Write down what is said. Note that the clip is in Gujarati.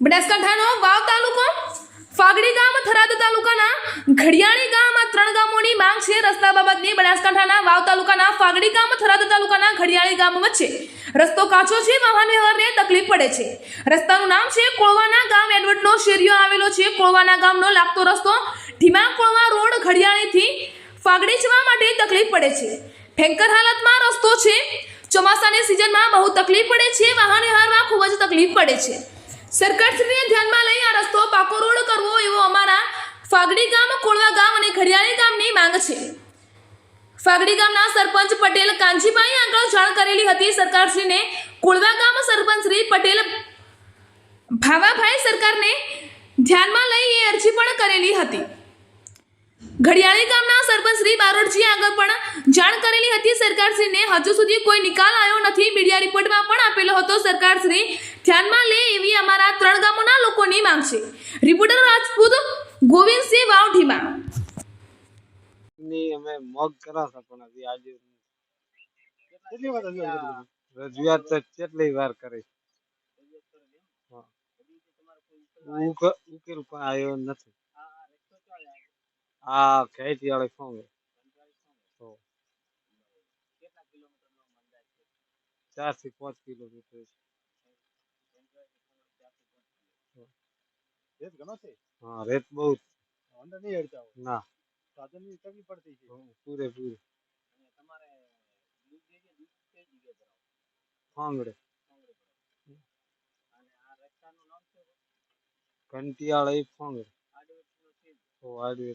બનાસકાંઠાનો વાવ તાલુકો, ફાગડી ગામ, થરાદ તાલુકાના ઘડિયાળી ગામ, આ ત્રણ ગામોની માંગ છે રસ્તા બાબતની. બનાસકાંઠાના વાવ તાલુકાના ફાગડી ગામ, થરાદ તાલુકાના ઘડિયાળી ગામ વચ્ચે રસ્તો કાચો છે વાહન વ્યવહારને તકલીફ પડે છે. રસ્તાનું નામ છે કોળવાના ગામ એડવર્ટનો શેરીઓ આવેલો છે. કોળવાના ગામનો લાગતો રસ્તો ઢીમા કોળવા રોડ ઘડિયાળીથી ફાગડી જવા માટે તકલીફ પડે છે. ભયંકર હાલતમાં રસ્તો છે. ચોમાસાની સિઝનમાં બહુ તકલીફ પડે છે. વાહન વ્યવહારમાં ખૂબ જ તકલીફ પડે છે. સરકારશ્રીને ધ્યાનમાં લઈ આ રસ્તો પાકો રોડ કરવો એવો અમારા ફાગડી ગામ કોળવા ગામ અને ઘડિયાળી ગામની માંગ છે. ફાગડી ગામના સરપંચ પટેલ કાંજીભાઈ આગળ જાણ કરેલી હતી. સરકારશ્રીને કોળવા ગામ સરપંચ શ્રી પટેલ ભાવાભાઈ સરકારને ધ્યાનમાં લઈ એ અરજી પણ કરેલી હતી. ઘડિયાળી ગામના સરપંચ શ્રી બારોટજી આગળ પણ જાણ કરેલી હતી. સરકારશ્રીને હજુ સુધી કોઈ નિકાલ આવ્યો નથી. મીડિયા રિપોર્ટમાં પણ આપેલો હતો. સરકારશ્રી ધ્યાનમાં લે એવી અમારા ત્રણ ગામોના લોકોની માંગ છે. રિપોર્ટર રાજપૂત ગોવિંદસિંહ વાવઠીમાં. ની અમે વાર કરી ઉકેલ પણ નથી? આ ખેતી વાળે ફોન તો ચારથી પાંચ કિલોમીટર રેત ઘણો છે? હા રેત બહુ જ. અંદર નહીં હેડતા હોય. ના. સાધનની તકલીફ પડતી છે. નામ ફાંગડે ઘંટિયાળા એ ફાંગડે. ઓ આડવે